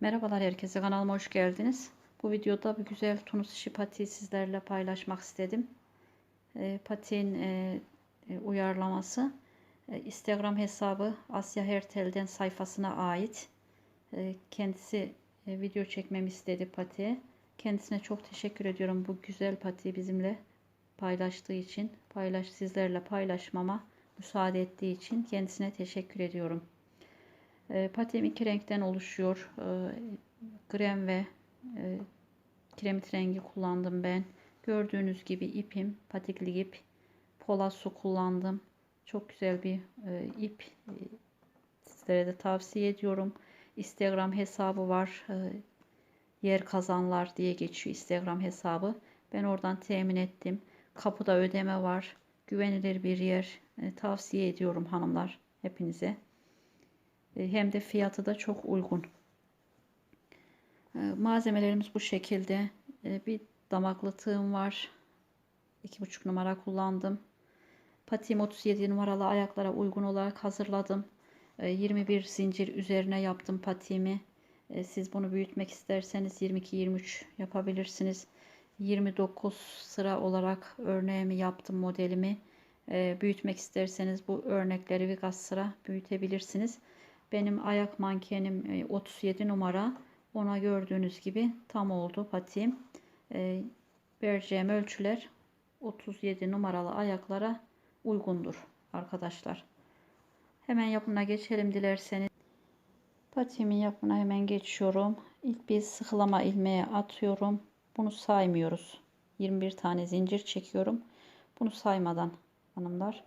Merhabalar herkese kanalıma hoş geldiniz. Bu videoda bir güzel tunus işi patiği sizlerle paylaşmak istedim. E, patiğin e, e, uyarlaması e, Instagram hesabı Asya Hertel'den sayfasına ait. E, kendisi e, video çekmemi istedi patiğe. Kendisine çok teşekkür ediyorum bu güzel patiği bizimle paylaştığı için. Paylaş sizlerle paylaşmama müsaade ettiği için kendisine teşekkür ediyorum. E, patim iki renkten oluşuyor. E, krem ve e, kiremit rengi kullandım ben. Gördüğünüz gibi ipim patikli ip. Pola su kullandım. Çok güzel bir e, ip. E, sizlere de tavsiye ediyorum. Instagram hesabı var. E, yer kazanlar diye geçiyor Instagram hesabı. Ben oradan temin ettim. Kapıda ödeme var. Güvenilir bir yer. Tavsiye ediyorum hanımlar hepinize. E, hem de fiyatı da çok uygun. E, malzemelerimiz bu şekilde. E, bir damaklı tığım var. 2,5 numara kullandım. Patiğim 37 numaralı ayaklara uygun olarak hazırladım. 21 zincir üzerine yaptım patiğimi. Siz bunu büyütmek isterseniz 22-23 yapabilirsiniz. 29 sıra olarak örneğimi yaptım modelimi. Büyütmek isterseniz bu örnekleri birkaç sıra büyütebilirsiniz. Benim ayak mankenim 37 e, numara. Ona gördüğünüz gibi tam oldu patiğim. E, vereceğim ölçüler 37 numaralı ayaklara uygundur arkadaşlar. Hemen yapımına geçelim dilerseniz. Patiğimin yapımına hemen geçiyorum. İlk bir sıkılama ilmeği atıyorum. Bunu saymıyoruz. 21 tane zincir çekiyorum. Bunu saymadan hanımlar.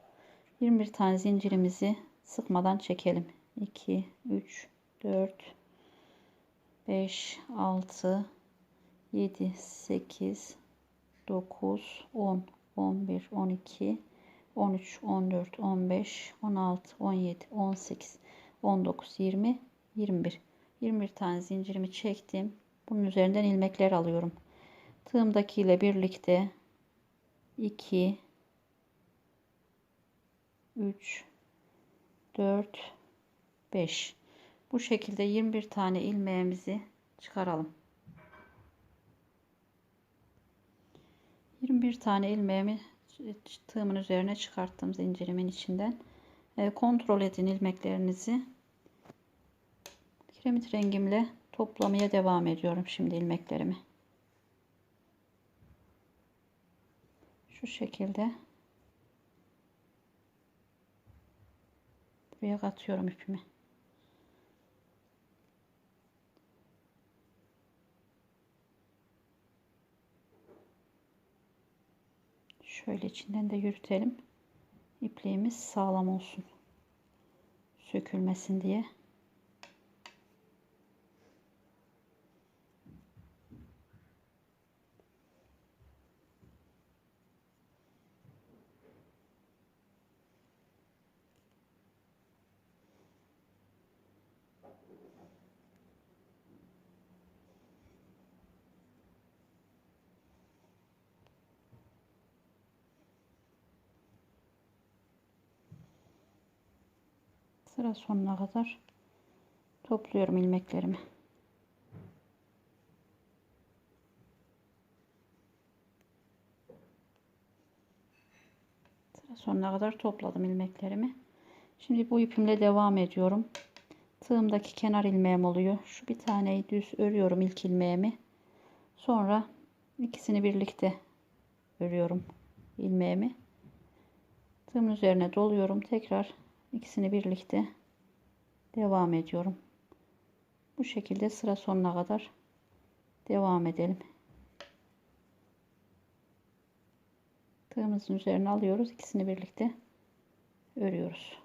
21 tane zincirimizi sıkmadan çekelim. 2, 3, 4, 5, 6, 7, 8, 9, 10, 11, 12, 13, 14, 15, 16, 17, 18, 19, 20, 21. 21 tane zincirimi çektim. Bunun üzerinden ilmekler alıyorum. Tığımdaki ile birlikte 2 3 4 5 bu şekilde 21 tane ilmeğimizi çıkaralım. 21 tane ilmeğimi tığımın üzerine çıkarttım zincirimin içinden. E, kontrol edin ilmeklerinizi. Kiremit rengimle toplamaya devam ediyorum şimdi ilmeklerimi. Şu şekilde. Buraya katıyorum ipimi Şöyle içinden de yürütelim. İpliğimiz sağlam olsun. Sökülmesin diye. Sıra sonuna kadar topluyorum ilmeklerimi. Sıra sonuna kadar topladım ilmeklerimi. Şimdi bu ipimle devam ediyorum. Tığımdaki kenar ilmeğim oluyor. Şu bir taneyi düz örüyorum ilk ilmeğimi. Sonra ikisini birlikte örüyorum ilmeğimi. Tığımın üzerine doluyorum. Tekrar ikisini birlikte devam ediyorum. Bu şekilde sıra sonuna kadar devam edelim. Tığımızın üzerine alıyoruz. ikisini birlikte örüyoruz.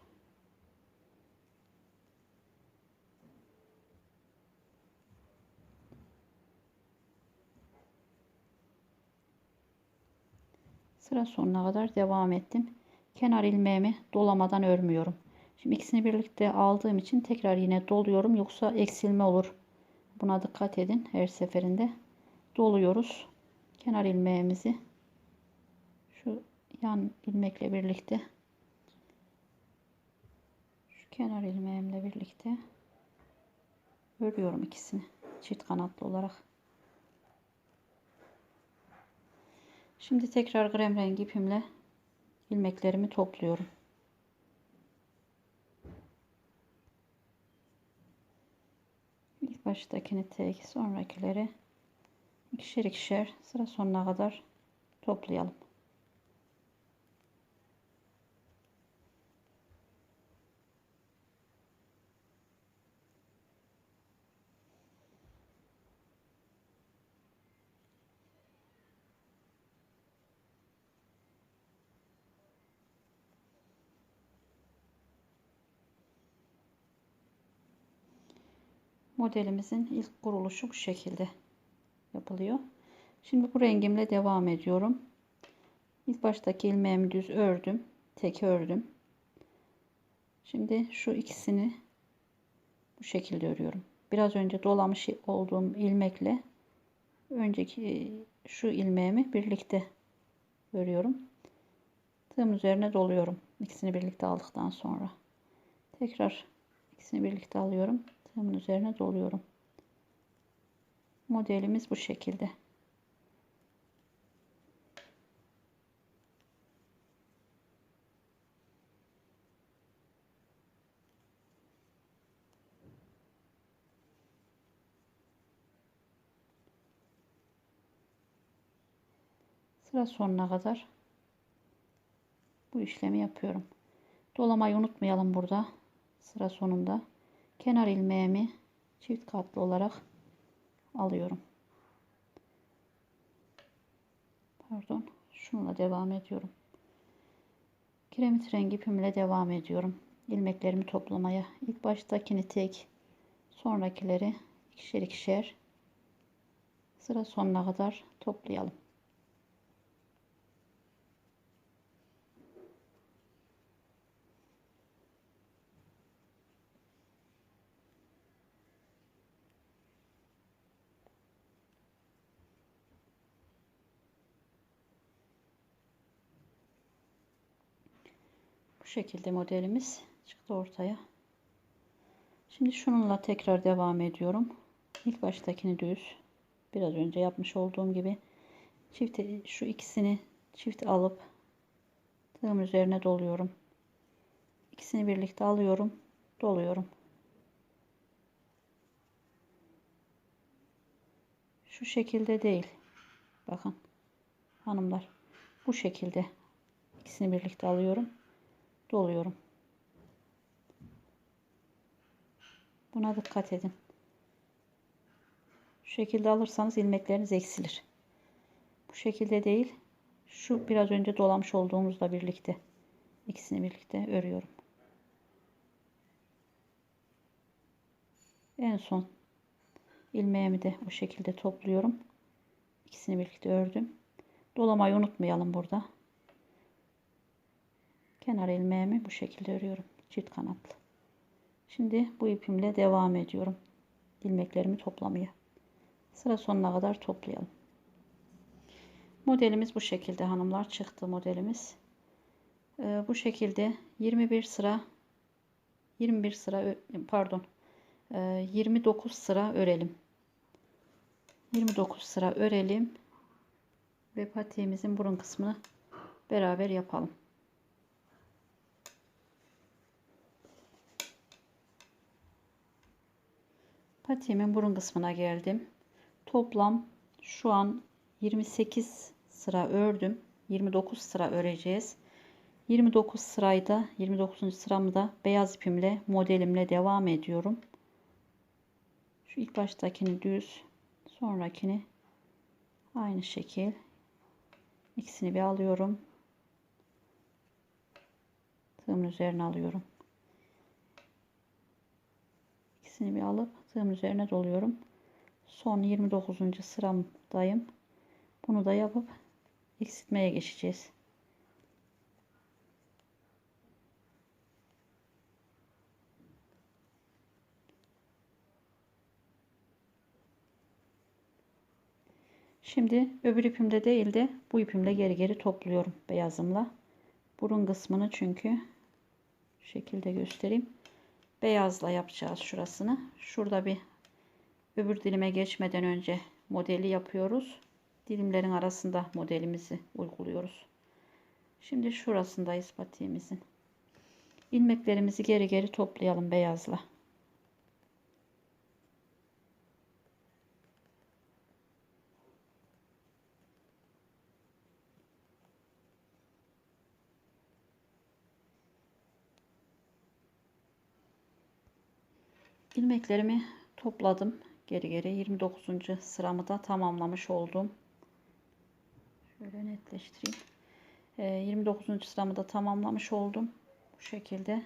Sıra sonuna kadar devam ettim kenar ilmeğimi dolamadan örmüyorum. Şimdi ikisini birlikte aldığım için tekrar yine doluyorum. Yoksa eksilme olur. Buna dikkat edin. Her seferinde doluyoruz. Kenar ilmeğimizi şu yan ilmekle birlikte şu kenar ilmeğimle birlikte örüyorum ikisini. Çift kanatlı olarak. Şimdi tekrar krem rengi ipimle ilmeklerimi topluyorum. İlk baştakini tek, sonrakileri ikişer ikişer sıra sonuna kadar toplayalım. Modelimizin ilk kuruluşu bu şekilde yapılıyor. Şimdi bu rengimle devam ediyorum. İlk baştaki ilmeğimi düz ördüm. Tek ördüm. Şimdi şu ikisini bu şekilde örüyorum. Biraz önce dolamış olduğum ilmekle önceki şu ilmeğimi birlikte örüyorum. Tığım üzerine doluyorum. İkisini birlikte aldıktan sonra. Tekrar ikisini birlikte alıyorum. Tığımın üzerine doluyorum. Modelimiz bu şekilde. Sıra sonuna kadar bu işlemi yapıyorum. Dolamayı unutmayalım burada. Sıra sonunda kenar ilmeğimi çift katlı olarak alıyorum. Pardon. Şununla devam ediyorum. Kiremit rengi ipimle devam ediyorum. İlmeklerimi toplamaya. İlk baştakini tek, sonrakileri ikişer ikişer sıra sonuna kadar toplayalım. Şekilde modelimiz çıktı ortaya. Şimdi şununla tekrar devam ediyorum. İlk baştakini düz. Biraz önce yapmış olduğum gibi çift şu ikisini çift alıp tığım üzerine doluyorum. İkisini birlikte alıyorum, doluyorum. Şu şekilde değil. Bakın hanımlar bu şekilde ikisini birlikte alıyorum doluyorum. Buna dikkat edin. Şu şekilde alırsanız ilmekleriniz eksilir. Bu şekilde değil. Şu biraz önce dolamış olduğumuzla birlikte ikisini birlikte örüyorum. En son ilmeğimi de bu şekilde topluyorum. İkisini birlikte ördüm. Dolamayı unutmayalım burada. Kenar ilmeğimi bu şekilde örüyorum. Çift kanatlı. Şimdi bu ipimle devam ediyorum. ilmeklerimi toplamaya. Sıra sonuna kadar toplayalım. Modelimiz bu şekilde hanımlar çıktı modelimiz. Ee, bu şekilde 21 sıra 21 sıra pardon 29 e, sıra örelim. 29 sıra örelim ve patiğimizin burun kısmını beraber yapalım. Patiğimin burun kısmına geldim. Toplam şu an 28 sıra ördüm. 29 sıra öreceğiz. 29 sırayda 29. sıramı da beyaz ipimle modelimle devam ediyorum. Şu ilk baştakini düz sonrakini aynı şekil ikisini bir alıyorum. Tığımın üzerine alıyorum. İkisini bir alıp tığım üzerine doluyorum. Son 29. sıramdayım. Bunu da yapıp eksiltmeye geçeceğiz. Şimdi öbür ipimde değil de bu ipimle geri geri topluyorum beyazımla. Burun kısmını çünkü şekilde göstereyim beyazla yapacağız şurasını. Şurada bir öbür dilime geçmeden önce modeli yapıyoruz. Dilimlerin arasında modelimizi uyguluyoruz. Şimdi şurasındayız patiğimizin. İlmeklerimizi geri geri toplayalım beyazla. İlmeklerimi topladım. Geri geri 29. sıramı da tamamlamış oldum. Şöyle netleştireyim. 29. Ee, sıramı da tamamlamış oldum. Bu şekilde.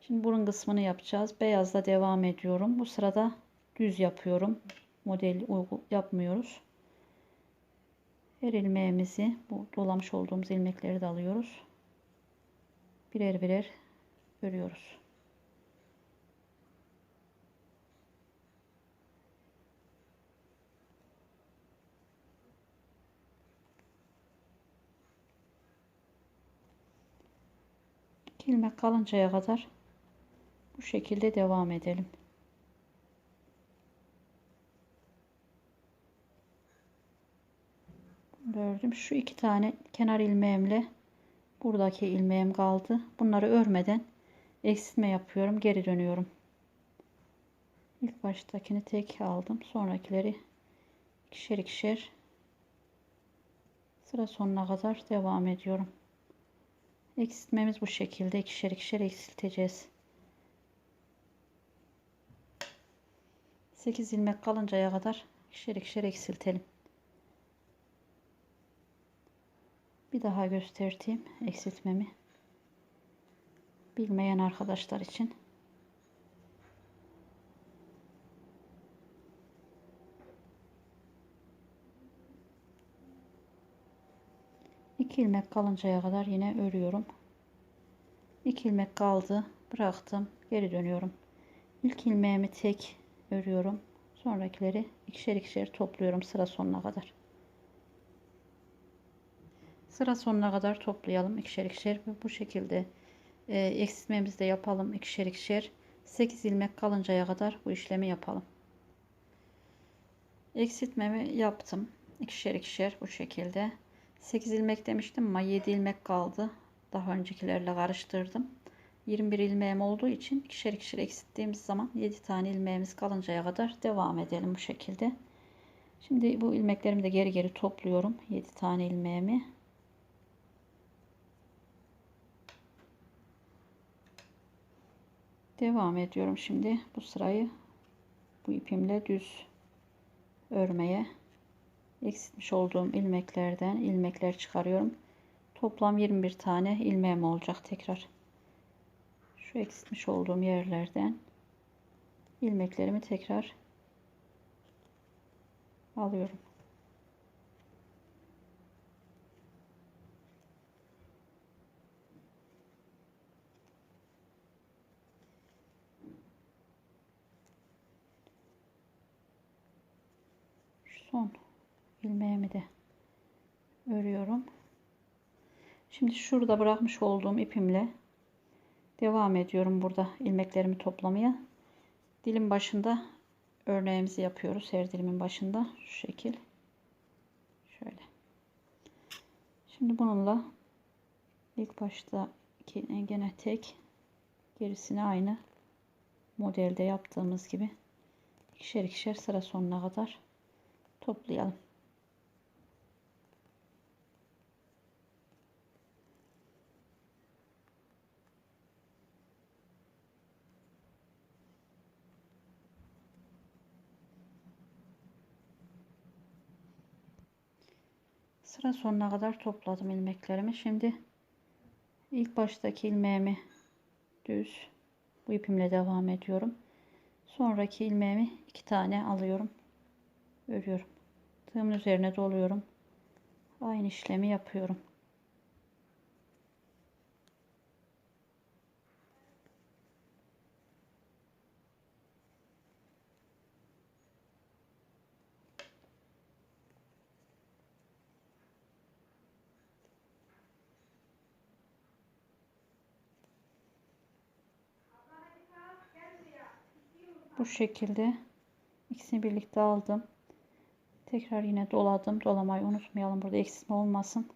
Şimdi burun kısmını yapacağız. Beyazla devam ediyorum. Bu sırada düz yapıyorum. Model uygu yapmıyoruz. Her ilmeğimizi bu dolamış olduğumuz ilmekleri de alıyoruz. Birer birer örüyoruz ilmek kalıncaya kadar bu şekilde devam edelim. Gördüm. Şu iki tane kenar ilmeğimle buradaki ilmeğim kaldı. Bunları örmeden eksiltme yapıyorum. Geri dönüyorum. İlk baştakini tek aldım. Sonrakileri ikişer ikişer sıra sonuna kadar devam ediyorum. Eksiltmemiz bu şekilde ikişer ikişer eksilteceğiz. 8 ilmek kalıncaya kadar ikişer ikişer eksiltelim. Bir daha göstereyim eksiltmemi. Bilmeyen arkadaşlar için. 2 ilmek kalıncaya kadar yine örüyorum. 2 ilmek kaldı. Bıraktım. Geri dönüyorum. İlk ilmeğimi tek örüyorum. Sonrakileri ikişer ikişer topluyorum sıra sonuna kadar. Sıra sonuna kadar toplayalım ikişer ikişer. Bu şekilde e, eksiltmemizi de yapalım ikişer ikişer. 8 ilmek kalıncaya kadar bu işlemi yapalım. Eksiltmemi yaptım. ikişer ikişer bu şekilde. 8 ilmek demiştim ama 7 ilmek kaldı. Daha öncekilerle karıştırdım. 21 ilmeğim olduğu için ikişer ikişer eksilttiğimiz zaman 7 tane ilmeğimiz kalıncaya kadar devam edelim bu şekilde. Şimdi bu ilmeklerimi de geri geri topluyorum. 7 tane ilmeğimi. Devam ediyorum şimdi bu sırayı bu ipimle düz örmeye eksiltmiş olduğum ilmeklerden ilmekler çıkarıyorum. Toplam 21 tane ilmeğim olacak tekrar. Şu eksiltmiş olduğum yerlerden ilmeklerimi tekrar alıyorum. son ilmeğimi de örüyorum. Şimdi şurada bırakmış olduğum ipimle devam ediyorum burada ilmeklerimi toplamaya. Dilim başında örneğimizi yapıyoruz. Her dilimin başında şu şekil. Şöyle. Şimdi bununla ilk başta gene tek gerisini aynı modelde yaptığımız gibi ikişer ikişer sıra sonuna kadar toplayalım. Sıra sonuna kadar topladım ilmeklerimi. Şimdi ilk baştaki ilmeğimi düz bu ipimle devam ediyorum. Sonraki ilmeğimi iki tane alıyorum. Örüyorum. Tığımın üzerine doluyorum. Aynı işlemi yapıyorum. Bu şekilde İkisini birlikte aldım. Tekrar yine doladım. Dolamayı unutmayalım. Burada eksiltme olmasın.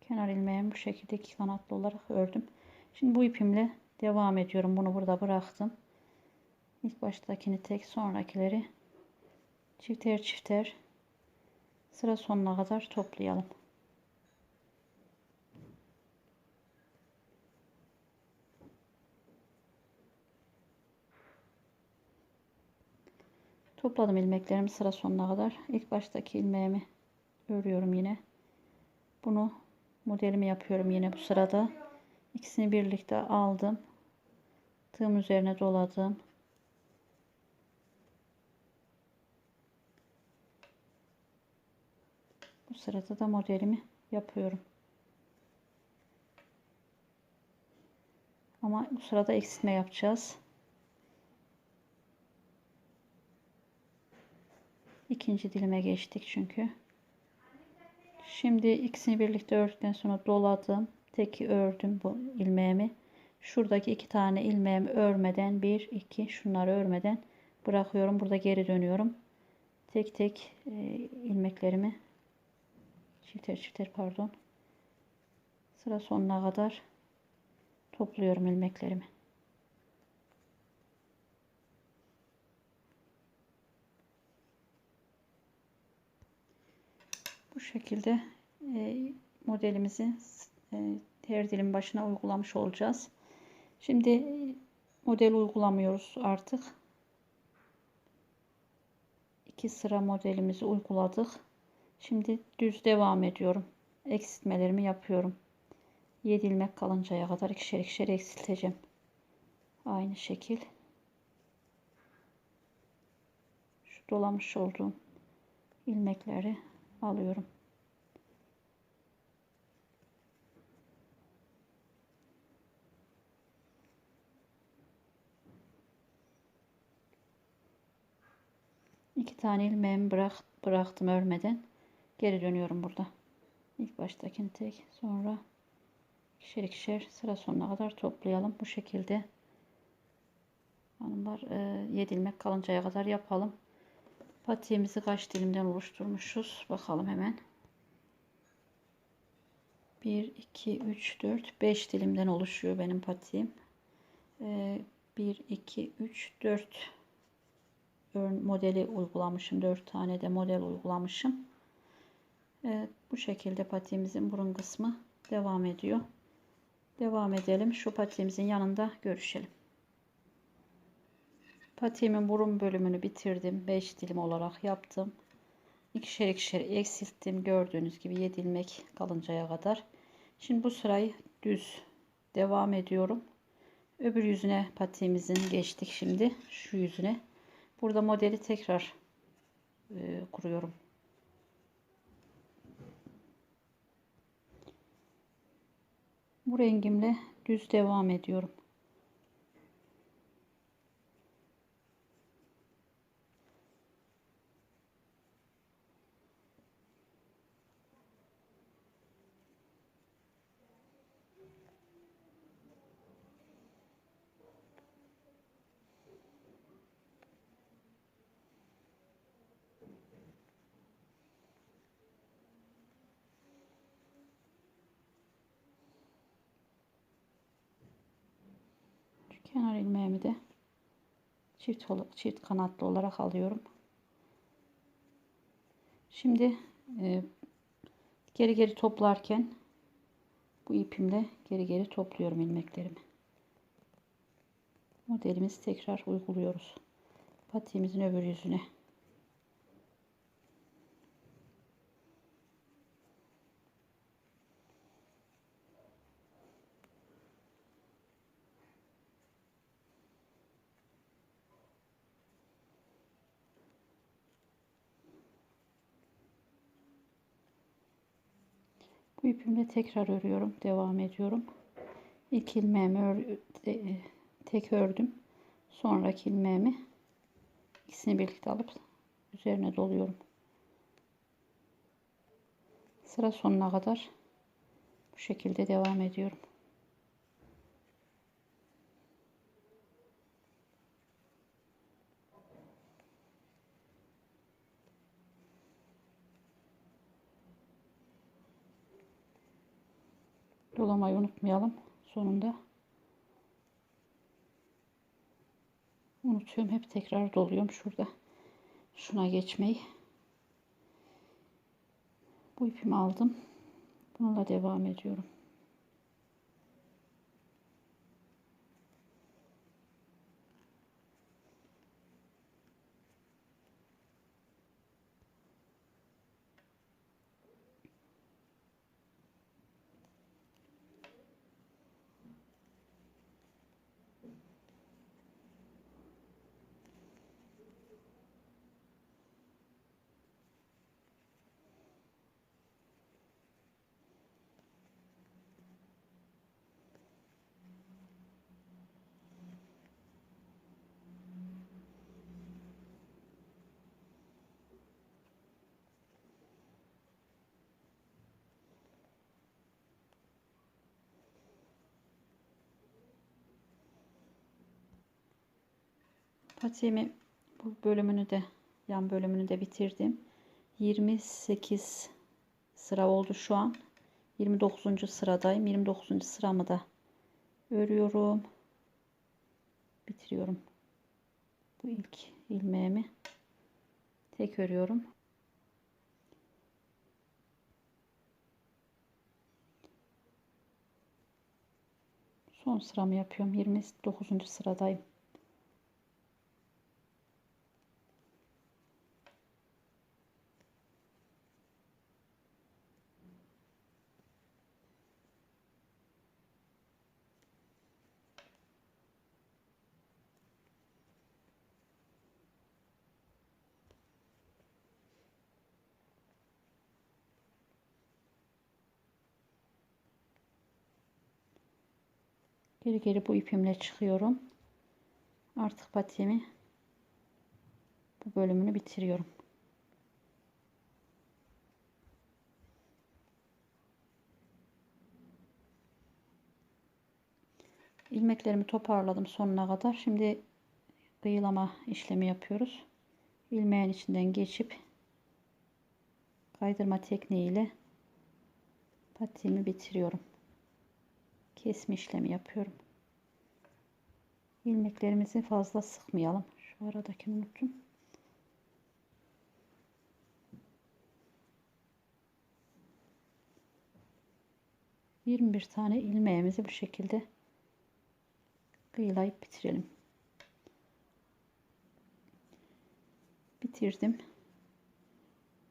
Kenar ilmeğimi bu şekilde iki kanatlı olarak ördüm. Şimdi bu ipimle devam ediyorum. Bunu burada bıraktım. İlk baştakini tek sonrakileri çifter çifter sıra sonuna kadar toplayalım. Topladım ilmeklerimi sıra sonuna kadar. İlk baştaki ilmeğimi örüyorum yine. Bunu modelimi yapıyorum yine bu sırada. İkisini birlikte aldım. Tığım üzerine doladım. Bu sırada da modelimi yapıyorum. Ama bu sırada eksiltme yapacağız. İkinci dilime geçtik çünkü. Şimdi ikisini birlikte ördükten sonra doladım. Teki ördüm bu ilmeğimi. Şuradaki iki tane ilmeğimi örmeden bir iki şunları örmeden bırakıyorum. Burada geri dönüyorum. Tek tek e, ilmeklerimi çifter çifter pardon sıra sonuna kadar topluyorum ilmeklerimi. Bu şekilde e, modelimizi e, her dilin başına uygulamış olacağız. Şimdi e, model uygulamıyoruz artık. İki sıra modelimizi uyguladık. Şimdi düz devam ediyorum. Eksiltmelerimi yapıyorum. 7 ilmek kalıncaya kadar ikişer ikişer eksilteceğim. Aynı şekil. Şu dolamış olduğum ilmekleri alıyorum. İki tane ilmeğimi bırak, bıraktım örmeden. Geri dönüyorum burada. İlk baştakini tek sonra ikişer ikişer sıra sonuna kadar toplayalım. Bu şekilde hanımlar 7 e, ilmek kalıncaya kadar yapalım. Patiğimizi kaç dilimden oluşturmuşuz? Bakalım hemen. 1, 2, 3, 4, 5 dilimden oluşuyor benim patiğim. 1, 2, 3, 4 modeli uygulamışım. 4 tane de model uygulamışım. Evet, bu şekilde patiğimizin burun kısmı devam ediyor. Devam edelim. Şu patiğimizin yanında görüşelim. Patiğimin burun bölümünü bitirdim. 5 dilim olarak yaptım. İkişer ikişer eksilttim. Gördüğünüz gibi 7 ilmek kalıncaya kadar. Şimdi bu sırayı düz devam ediyorum. Öbür yüzüne patiğimizin geçtik şimdi. Şu yüzüne. Burada modeli tekrar e, kuruyorum. Bu rengimle düz devam ediyorum. Kenar ilmeğimi de çift, çift kanatlı olarak alıyorum. Şimdi e, geri geri toplarken bu ipimle geri geri topluyorum ilmeklerimi. Modelimizi tekrar uyguluyoruz. Patiğimizin öbür yüzüne. Bu ipimle tekrar örüyorum. Devam ediyorum. İlk ilmeğimi ör, tek ördüm. Sonraki ilmeğimi ikisini birlikte alıp üzerine doluyorum. Sıra sonuna kadar bu şekilde devam ediyorum. Dolamayı unutmayalım sonunda. Unutuyorum hep tekrar doluyorum şurada. Şuna geçmeyi. Bu ipimi aldım. Bununla devam ediyorum. Patiğimi bu bölümünü de yan bölümünü de bitirdim. 28 sıra oldu şu an. 29. sıradayım. 29. sıramı da örüyorum. Bitiriyorum. Bu ilk ilmeğimi tek örüyorum. Son sıramı yapıyorum. 29. sıradayım. Geri geri bu ipimle çıkıyorum. Artık patiğimi bu bölümünü bitiriyorum. ilmeklerimi toparladım sonuna kadar. Şimdi kıyılama işlemi yapıyoruz. İlmeğin içinden geçip kaydırma tekniğiyle patiğimi bitiriyorum kesme işlemi yapıyorum. İlmeklerimizi fazla sıkmayalım. Şu aradaki unuttum. Yirmi bir tane ilmeğimizi bu şekilde kıyılayıp bitirelim. Bitirdim.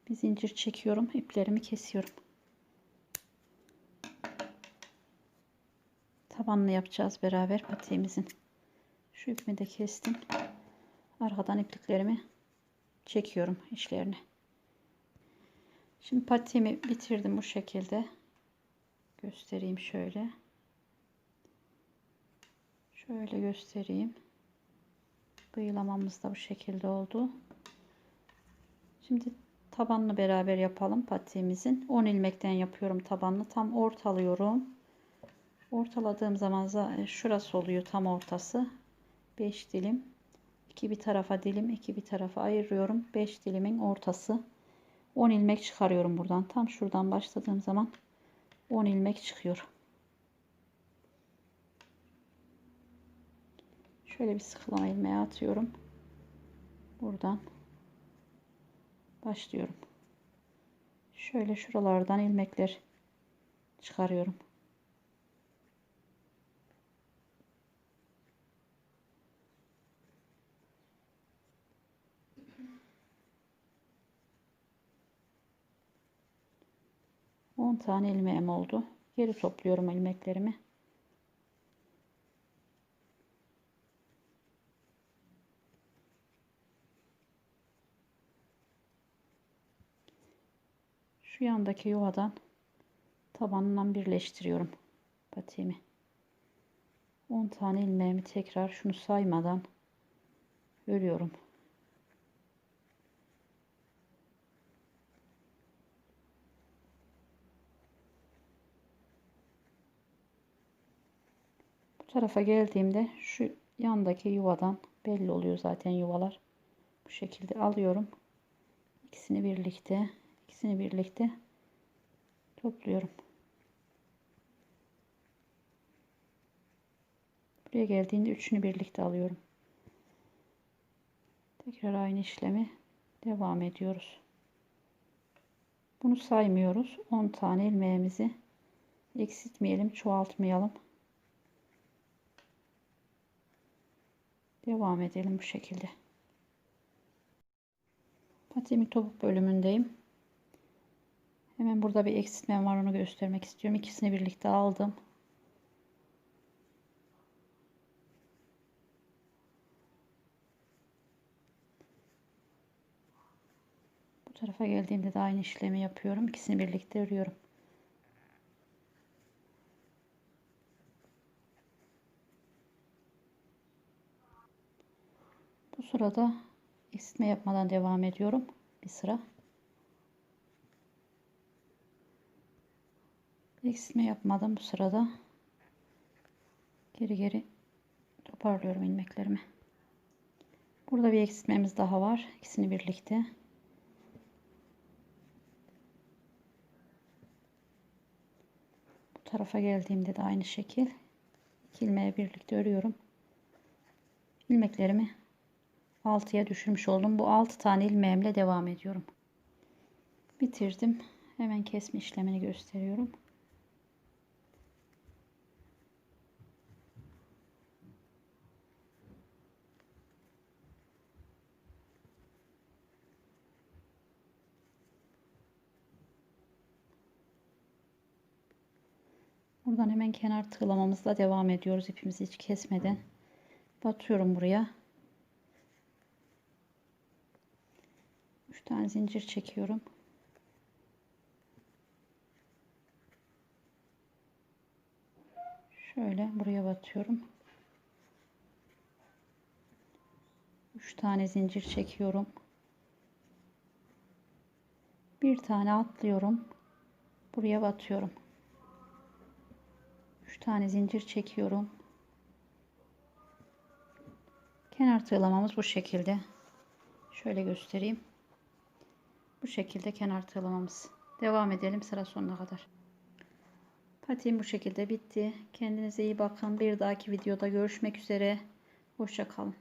Bir zincir çekiyorum. iplerimi kesiyorum. Tabanını yapacağız beraber patiğimizin. Şu ipimi de kestim. Arkadan ipliklerimi çekiyorum işlerini. Şimdi patiğimi bitirdim bu şekilde. Göstereyim şöyle. Şöyle göstereyim. Kıyılamamız da bu şekilde oldu. Şimdi tabanını beraber yapalım patiğimizin. 10 ilmekten yapıyorum tabanını. Tam ortalıyorum. Ortaladığım zaman e, şurası oluyor tam ortası. 5 dilim. 2 bir tarafa dilim, 2 bir tarafa ayırıyorum. 5 dilimin ortası. 10 ilmek çıkarıyorum buradan. Tam şuradan başladığım zaman 10 ilmek çıkıyor. Şöyle bir sıkılama ilmeği atıyorum. Buradan başlıyorum. Şöyle şuralardan ilmekler çıkarıyorum. 10 tane ilmeğim oldu. Geri topluyorum ilmeklerimi. Şu yandaki yuvadan tabanından birleştiriyorum patiğimi. 10 tane ilmeğimi tekrar şunu saymadan örüyorum. Tarafa geldiğimde şu yandaki yuvadan belli oluyor zaten yuvalar. Bu şekilde alıyorum. İkisini birlikte, ikisini birlikte topluyorum. Buraya geldiğinde üçünü birlikte alıyorum. Tekrar aynı işlemi devam ediyoruz. Bunu saymıyoruz. 10 tane ilmeğimizi eksiltmeyelim, çoğaltmayalım. Devam edelim bu şekilde. Patiğimin topuk bölümündeyim. Hemen burada bir eksiltmem var onu göstermek istiyorum. İkisini birlikte aldım. Bu tarafa geldiğimde de aynı işlemi yapıyorum. İkisini birlikte örüyorum. Bu sırada eksiltme yapmadan devam ediyorum. Bir sıra. Eksiltme yapmadım bu sırada. Geri geri toparlıyorum ilmeklerimi. Burada bir eksiltmemiz daha var. İkisini birlikte. Bu tarafa geldiğimde de aynı şekil. İki ilmeği birlikte örüyorum. İlmeklerimi 6'ya düşürmüş oldum. Bu 6 tane ilmeğimle devam ediyorum. Bitirdim. Hemen kesme işlemini gösteriyorum. Buradan hemen kenar tığlamamızla devam ediyoruz. İpimizi hiç kesmeden batıyorum buraya. 3 tane zincir çekiyorum. Şöyle buraya batıyorum. 3 tane zincir çekiyorum. Bir tane atlıyorum. Buraya batıyorum. 3 tane zincir çekiyorum. Kenar tığlamamız bu şekilde. Şöyle göstereyim. Bu şekilde kenar tığlamamız. Devam edelim sıra sonuna kadar. Patiğim bu şekilde bitti. Kendinize iyi bakın. Bir dahaki videoda görüşmek üzere. Hoşça kalın.